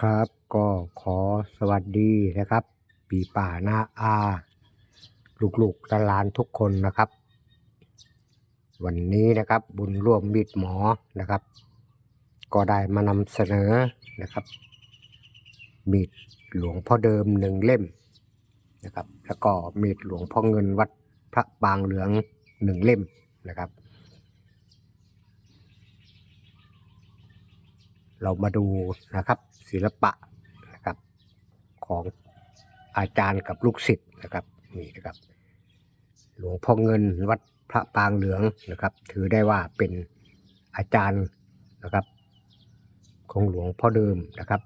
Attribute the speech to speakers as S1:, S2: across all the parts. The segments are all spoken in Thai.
S1: ครับก็ขอสวัสดีนะครับ ปีป่าหน้าอาลูกๆหลานทุกคนนะครับ วันนี้นะครับบุญร่วมมีดหมอนะครับ ก็ได้มานำเสนอนะครับ มีดหลวงพ่อเดิมหนึ่งเล่มนะครับ แล้วก็มีดหลวงพ่อเงินวัดพระบางเหลืองหนึ่งเล่มนะครับ เรามาดูนะครับ ศิลปะนะครับของอาจารย์กับลูกศิษย์นะครับนี่นะครับ หลวงพ่อเงินวัดพระปางเหลืองนะครับ ถือได้ว่าเป็นอาจารย์นะครับ ของหลวงพ่อเดิมนะครับ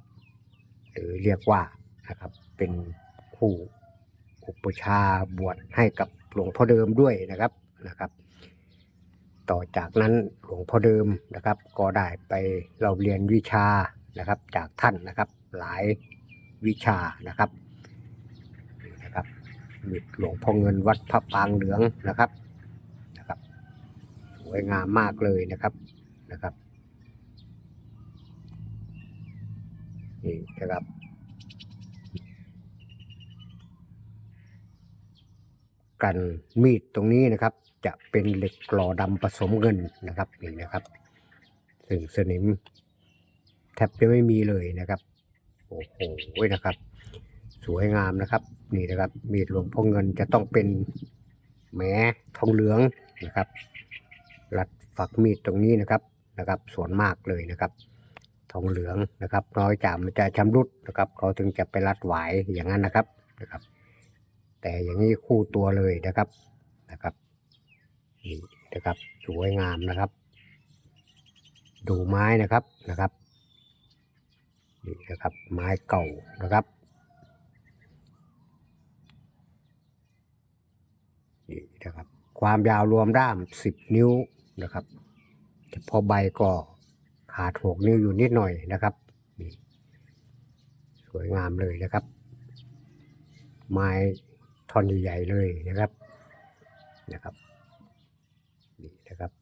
S1: หรือเรียกว่านะครับเป็นผู้อุปชาบวชให้กับหลวงพ่อเดิมด้วยนะครับนะครับ ต่อจากนั้นหลวงพ่อเดิมนะครับ ก็ได้ไปเราเรียนวิชานะครับ จากท่านนะครับหลายวิชานะครับนะครับมีหลวงพ่อเงินวัดพระปางเหลืองนะครับนะครับสวยงามมากเลยนะครับนะครับนี่นะครับ กันมีดตรงนี้นะครับ จะเป็นเหล็กกลอดำผสมเงินนะครับนี่นะครับซึ่งสนิมแทบจะไม่มีเลยนะครับโอ้โหนะครับ สวยงามนะครับ นี่นะครับ มีดหลวงพ่อเงินจะต้องเป็นแหมทองเหลืองนะครับรัดฝักมีดตรงนี้นะครับนะครับ ส่วนมากเลยนะครับ ทองเหลืองนะครับน้อยจามันจะชำรุดนะครับ เขาถึงจะไปรัดหวายอย่างนั้นนะครับนะครับ แต่อย่างนี้คู่ตัวเลยนะครับนะครับนี่นะครับสวยงามนะครับ ดูไม้นะครับนะครับนี่นะครับไม้เก่านะครับนี่นะครับ ความยาวรวมด้ามสิบนิ้วนะครับแต่พอใบก็ขาดหกนิ้วอยู่นิดหน่อยนะครับนี่สวยงามเลยนะครับ ไม้ ท่อนใหญ่ๆเลยนะครับนะครับนี่นะครับ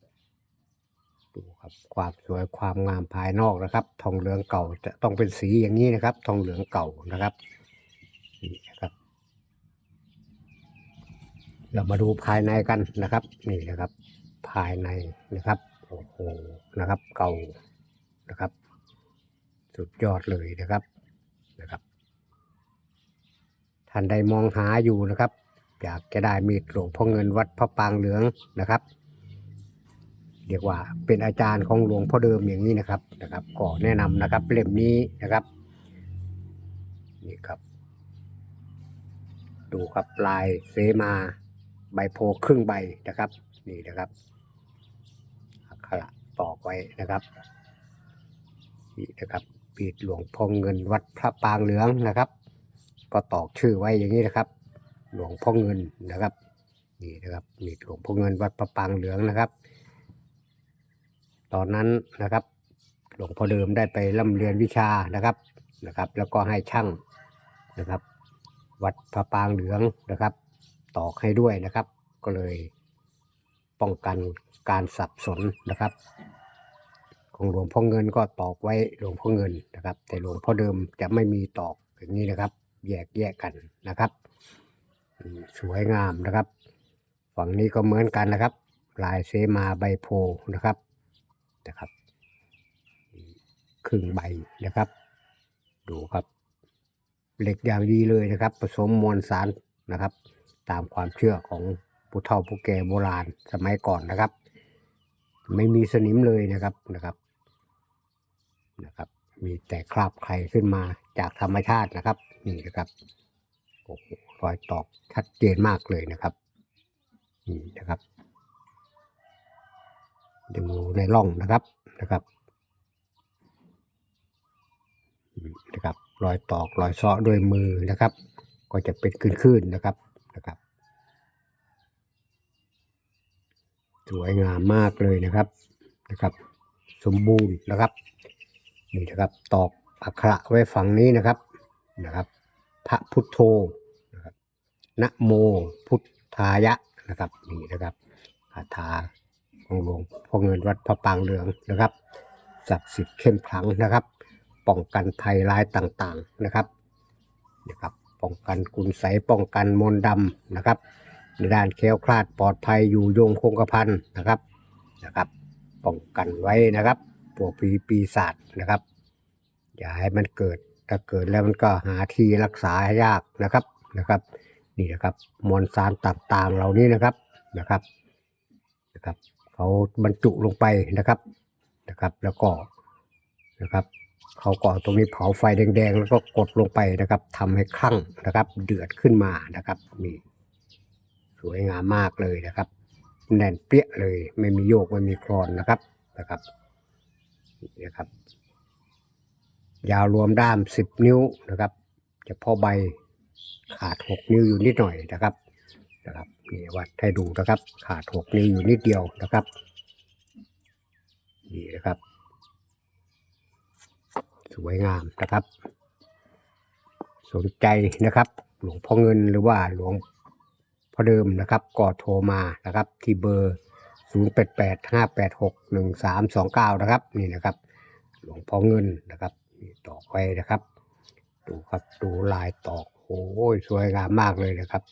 S1: ดูครับความสวยความงามภายนอกนะครับ ทองเหลืองเก่าจะต้องเป็นสีอย่างนี้นะครับ ทองเหลืองเก่านะครับนี่นะครับ เรามาดูภายในกันนะครับ นี่นะครับ ภายในนะครับโอ้โหนะครับ เก่านะครับ สุดยอดเลยนะครับนะครับ ท่านใดมองหาอยู่นะครับ อยากจะได้มีดหลวงพ่อเงินวัดพระปางเหลืองนะครับเรียกว่าเป็นอาจารย์ของหลวงพ่อเดิมอย่างนี้นะครับนะครับก็แนะนำนะครับเล่มนี้นะครับนี่ครับ ดูครับลายเสมาใบโพครึ่งใบนะครับ นี่นะครับอักขระตอกไว้นะครับนี่นะครับปีดหลวงพ่อเงินวัดพระปางเหลืองนะครับ ก็ตอกชื่อไว้อย่างนี้นะครับ หลวงพ่อเงินนะครับ นี่นะครับมีหลวงพ่อเงินวัดประปางเหลืองนะครับ ตอนนั้นนะครับ หลวงพ่อเดิมได้ไปร่ำเรียนวิชานะครับนะครับ แล้วก็ให้ช่างนะครับ วัดพระปางเหลืองนะครับ ตอกให้ด้วยนะครับ ก็เลยป้องกันการสับสนนะครับ ของหลวงพ่อเงินก็ตอกไว้หลวงพ่อเงินนะครับ แต่หลวงพ่อเดิมจะไม่มีตอกอย่างนี้นะครับ แยกแยกกันนะครับ สวยงามนะครับ ฝั่งนี้ก็เหมือนกันนะครับ ลายเสมาใบโพนะครับนะครับครึ่งใบนะครับ ดูครับ เหล็กอย่างดีเลยนะครับ ผสมมวลสารนะครับ ตามความเชื่อของผู้เฒ่าผู้แก่โบราณสมัยก่อนนะครับ ไม่มีสนิมเลยนะครับนะครับนะครับ มีแต่คราบไข่ขึ้นมาจากธรรมชาตินะครับ นี่นะครับโอ้โหรอยตอกชัดเจนมากเลยนะครับนี่นะครับดูในร่องนะครับนะครับนี่นะครับรอยตอกรอยเซาะด้วยมือนะครับ ก็จะเป็นคืนๆนะครับนะครับสวยงามมากเลยนะครับนะครับ สมบูรณ์นะครับนี่นะครับตอกอักขระไว้ฝั่งนี้นะครับ นะครับ พระพุทโธนะครับนะโมพุทธายะนะครับนี่นะครับคาถาของหลวงพ่อเงินวัดพระปางเหลืองนะครับศักดิ์สิทธิ์เข้มขลังนะครับ ป้องกันภัยร้ายต่างๆนะครับนะครับ ป้องกันคุณไสยป้องกันมนต์ดำนะครับในด้านแคล้วคลาดปลอดภัยอยู่โยงคงกระพันนะครับนะครับป้องกันไว้นะครับพวกผีปีศาจนะครับ อย่าให้มันเกิด ถ้าเกิดแล้วมันก็หาที่รักษายากนะครับนะครับ นี่นะครับมวลสารต่างๆเหล่านี้นะครับนะครับนะครับเขาบรรจุลงไปนะครับนะครับ แล้วก็นะครับเขาก็เอตรงนี้เผาไฟแดงๆ แล้วก็กดลงไปนะครับทำให้คลั่งนะครับ เดือดขึ้นมานะครับนี่สวยงามมากเลยนะครับ แน่นเปี้ยเลยไม่มีโยกไม่มีคลอนนะครับนะครับนี่นะครับ ยาวรวมด้าม 10 นิ้วนะครับเฉพาะใบขาด 6 นิ้วอยู่นิดหน่อยนะครับนะครับนี่วัดให้ดูนะครับ ขาด 6 นิ้วอยู่นิดเดียวนะครับนี่นะครับ สวยงามนะครับ สนใจนะครับ หลวงพ่อเงินหรือว่าหลวงพ่อเดิมนะครับก็โทรมานะครับที่เบอร์ 0885861329 นะครับ นี่นะครับ หลวงพ่อเงินนะครับ ตอกไว้นะครับ ดูครับดูลายตอกโอ้ยสวยงามมากเลยนะครับ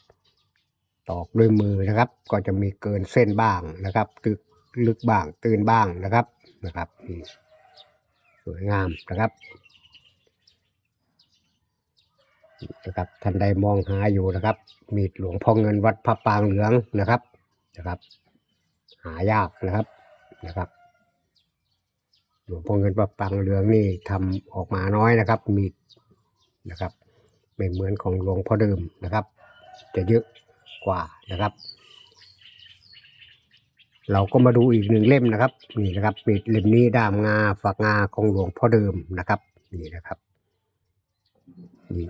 S1: ตอกด้วยมือนะครับ ก็จะมีเกินเส้นบ้างนะครับตึกลึกบ้างตื่นบ้างนะครับนะครับสวยงามนะครับนี่นะครับท่านใดมองหาอยู่นะครับ มีดหลวงพ่อเงินวัดพระปางเหลืองนะครับนะครับ หายากนะครับนะครับ หลวงพ่อเงินพระปางเหลืองนี่ทำออกมาน้อยนะครับ มีนะครับ ไม่เหมือนของหลวงพ่อเดิมนะครับ จะเยอะกว่านะครับ เราก็มาดูอีกหนึ่งเล่มนะครับนี่นะครับมีดเล่มนี้ด้ามงาฝักงาของหลวงพ่อเดิมนะครับนี่นะครับนี่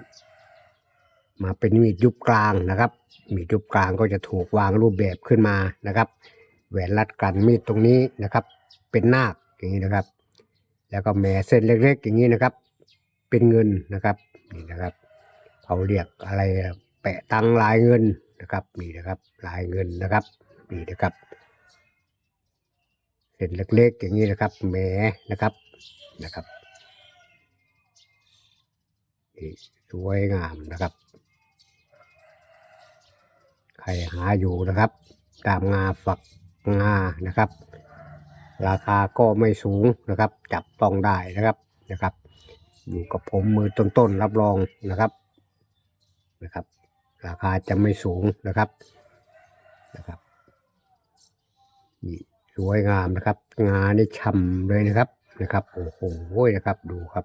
S1: มาเป็นมีดยุบกลางนะครับ มีดยุบกลางก็จะถูกวางรูปแบบขึ้นมานะครับ แหวนรัดกันมีดตรงนี้นะครับ เป็นนาคอย่างนี้นะครับ แล้วก็แหมเส้นเล็ก ๆ อย่างนี้นะครับ เป็นเงินนะครับนี่นะครับเขาเรียกอะไรแปะตังลายเงินนะครับนี่นะครับลายเงินนะครับนี่นะครับเส้นเล็ก ๆ อย่างนี้นะครับแหมนะครับนะครับนี่สวยงามนะครับใครหาอยู่นะครับ ตามงาฝักงานะครับ ราคาก็ไม่สูงนะครับ จับต้องได้นะครับนะครับ อยู่กับผมมือต้นๆรับรองนะครับนะครับ ราคาจะไม่สูงนะครับนะครับนี่สวยงามนะครับ งานี่ฉ่ำเลยนะครับนะครับโอ้โหนะครับดูครับ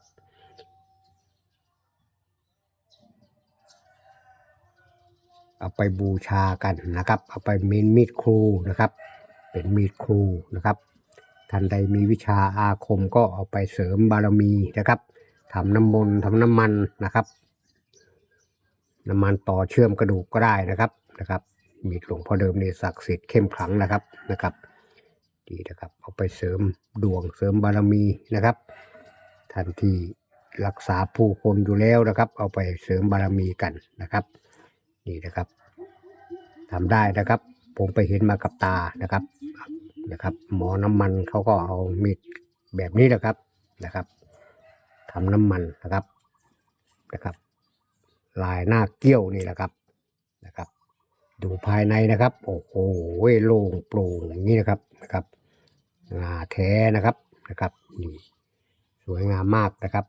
S1: เอาไปบูชากันนะครับ เอาไปเมนมีดครูนะครับ เป็นมีดครูนะครับ ท่านใดมีวิชาอาคมก็เอาไปเสริมบารมีนะครับทำน้ำมนต์ทำน้ำมันนะครับ น้ำมันต่อเชื่อมกระดูกก็ได้นะครับนะครับ มีหลวงพ่อเดิมนี่ศักดิ์สิทธิ์เข้มขลังนะครับนะครับดีนะครับเอาไปเสริมดวงเสริมบารมีนะครับท่านที่รักษาผู้คนอยู่แล้วนะครับ เอาไปเสริมบารมีกันนะครับ นี่นะครับทำได้นะครับ ผมไปเห็นมากับตานะครับ นะครับ หมอน้ำมันเขาก็เอามีดแบบนี้แหละครับนะครับทำน้ำมันนะครับนะครับ ลายหน้าเกี้ยวนี่แหละครับนะครับ ดูภายในนะครับ โอ้โหโล่งโปร่งอย่างนี้นะครับนะครับงาแท้นะครับนะครับนี่สวยงามมากนะครับ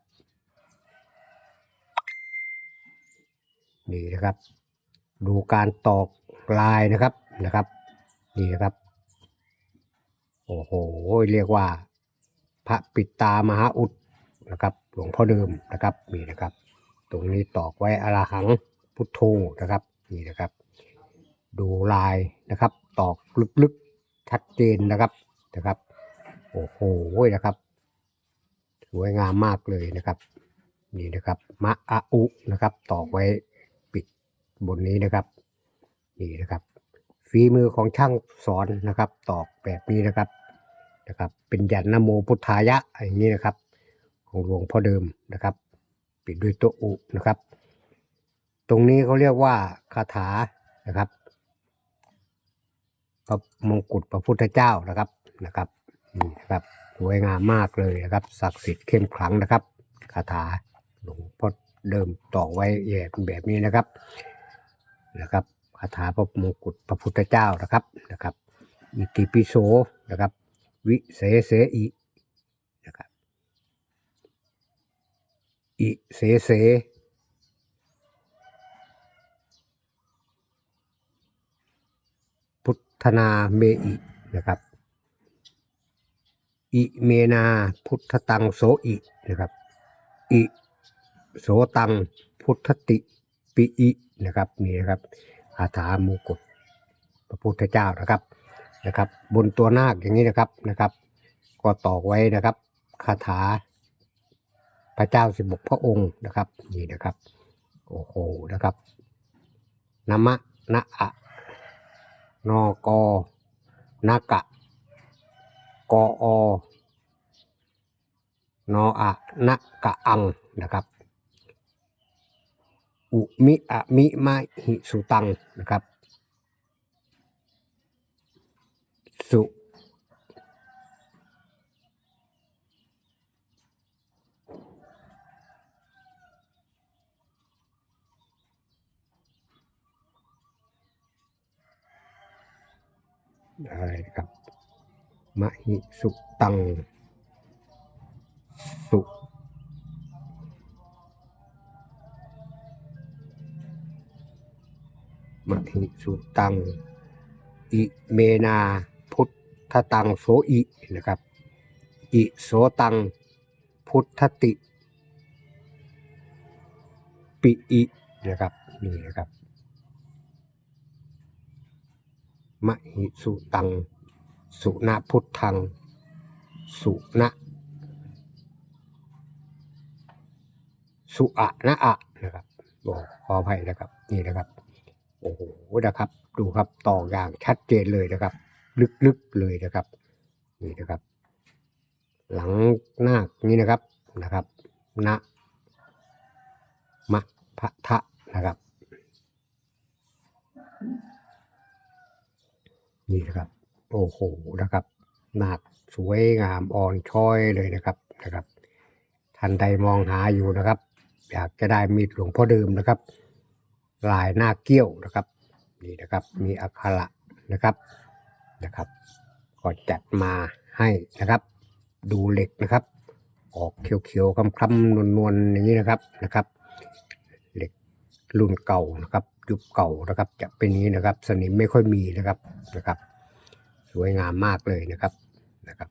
S1: นี่นะครับ ดูการตอกลายนะครับนะครับ นี่นะครับ โอ้โห เรียกว่า พระปิดตามหาอุดนะครับ หลวงพ่อเดิมนะครับนี่นะครับ ตรงนี้ตอกไว้อรหังพุทโธนะครับนี่นะครับ ดูลายนะครับ ตอกลึกๆชัดเจนนะครับนะครับ โอ้โหนะครับ สวยงามมากเลยนะครับ นี่นะครับ มะอาอุนะครับ ตอกไว้ปิดบนนี้นะครับ นี่นะครับฝีมือของช่างสอนนะครับ ตอกแบบนี้นะครับ นะครับ เป็นยันนโมพุทธายะอย่างนี้นะครับ ของหลวงพ่อเดิมนะครับ ปิดด้วยตัวอุนะครับ ตรงนี้เขาเรียกว่าคาถานะครับพระมงกุฎพระพุทธเจ้านะครับนะครับนี่นะครับสวยงามมากเลยนะครับศักดิ์สิทธิ์เข้มขลังนะครับคาถาหลวงพ่อเดิมต่อไว้แย่เป็นแบบนี้นะครับนะครับคาถาพระมงกุฎพระพุทธเจ้านะครับนะครับอิติปิโสนะครับ วิเศษเสอินะครับอิเสเสพุทธนาเมอินะครับอิเมนาพุทธตังโสอินะครับอิโสตังพุทธติปิอินะครับนี่นะครับคาถามงกุฎพระพุทธเจ้านะครับ นะครับ บนตัวนาคอย่างนี้นะครับนะครับ ก็ตอกไว้นะครับคาถา พระเจ้าสิบกพระองค์นะครับ นี่นะครับโอ้โหนะครับนะมะนะอะนกนากะกออนออะนะกะอังนะครับ อุมิอะมิมะหิสุตังนะครับ สุอะไรนะครับ มหิสุตัง สุมหิสุตัง อิเมนาพุ ทตังโสอินะครับ อิโสตัง พุทธติ ปิอินะครับนี่นะครับมหิสุตัง สุณพุทธัง สุณสุอะนะอะนะครับบอกขออภัยนะครับ นี่นะครับ โอ้โหนะครับ ดูครับต่ออย่างชัดเจนเลยนะครับ ลึกๆเลยนะครับนี่นะครับ หลังหน้านี้นะครับนะครับนะมะพะทะนะครับ นี่นะครับ โอ้โหนะครับหนาดสวยงามอ่อนช้อยเลยนะครับนะครับท่านใดมองหาอยู่นะครับ อยากจะได้มีดหลวงพ่อเดิมนะครับ ลายหน้าเกี้ยวนะครับ นี่นะครับ มีอักขระนะครับ นะครับ ก็จัดมาให้นะครับ ดูเหล็กนะครับ ออกเขียวๆคล้ำๆนวลๆอย่างนี้นะครับนะครับ เหล็กรุ่นเก่านะครับ ยุคเก่านะครับ จะเป็นนี้นะครับ สนิมไม่ค่อยมีนะครับนะครับ สวยงามมากเลยนะครับนะครับ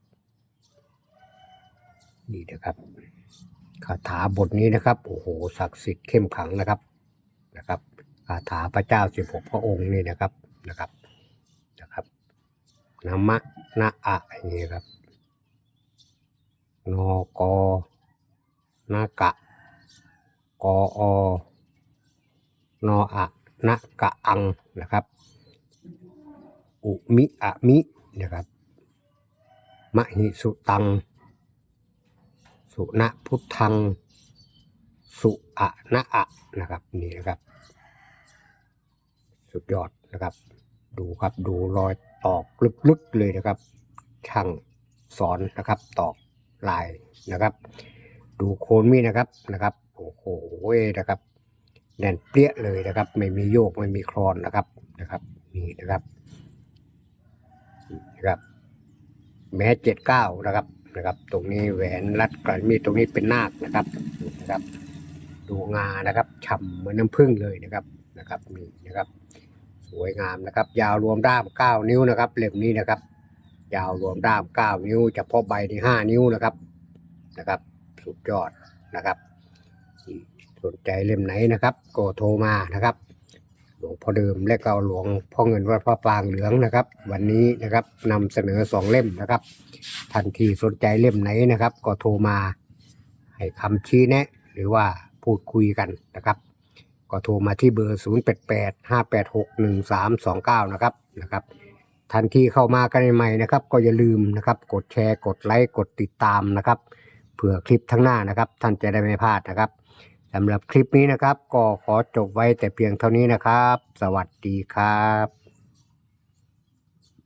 S1: นี่นะครับคาถาบทนี้นะครับโอ้โหศักดิ์สิทธิ์เข้มขลังนะครับนะครับคาถาพระเจ้าสิบหกพระองค์นี่นะครับนะครับนะครับ นะมะนะอะอย่างนี้ครับนกนากะกออนออะนะกะอังนะครับ อุมิอะมินะครับมหิสุตัง สุณพุทธัง สุอะนะอะนะครับนี่นะครับ สุดยอดนะครับ ดูครับดูรอย ตอกลึกๆเลยนะครับ ช่างสอนนะครับตอกลายนะครับ ดูโคนมีนะครับนะครับโอ้โหนะครับแน่นเปรี้ยเลยนะครับ ไม่มีโยกไม่มีคลอนนะครับนะครับนี่นะครับนะครับแม้เจ็ดเก้านะครับนะครับ ตรงนี้แหวนรัดกระมีตรงนี้เป็นนาคนะครับนะครับ ดูงานะครับฉ่ำเหมือนน้ำผึ้งเลยนะครับนะครับนี่นะครับ สวยงามนะครับ ยาวรวมด้ามเก้านิ้วนะครับเล่มนี้นะครับ ยาวรวมด้ามเก้านิ้วเฉพาะใบที่ห้านิ้วนะครับนะครับ สุดยอดนะครับ สนใจเล่มไหนนะครับ ก็โทรมานะครับ หลวงพ่อเดิมและก็หลวงพ่อเงินวัดพระปางเหลืองนะครับ วันนี้นะครับนำเสนอสองเล่มนะครับทันทีสนใจเล่มไหนนะครับ ก็โทรมาให้คำชี้แนะ หรือว่าพูดคุยกันนะครับ ก็โทรมาที่เบอร์ 0 8 8 5 8 6 1 3 2 9 นะครับนะครับทันทีเข้ามากันใหม่นะครับ ก็อย่าลืมนะครับ กดแชร์กดไลค์กดติดตามนะครับเผื่อคลิปทั้งหน้านะครับ ท่านจะได้ไม่พลาดนะครับสำหรับคลิปนี้นะครับ ก็ขอจบไว้แต่เพียงเท่านี้นะครับ สวัสดีครับ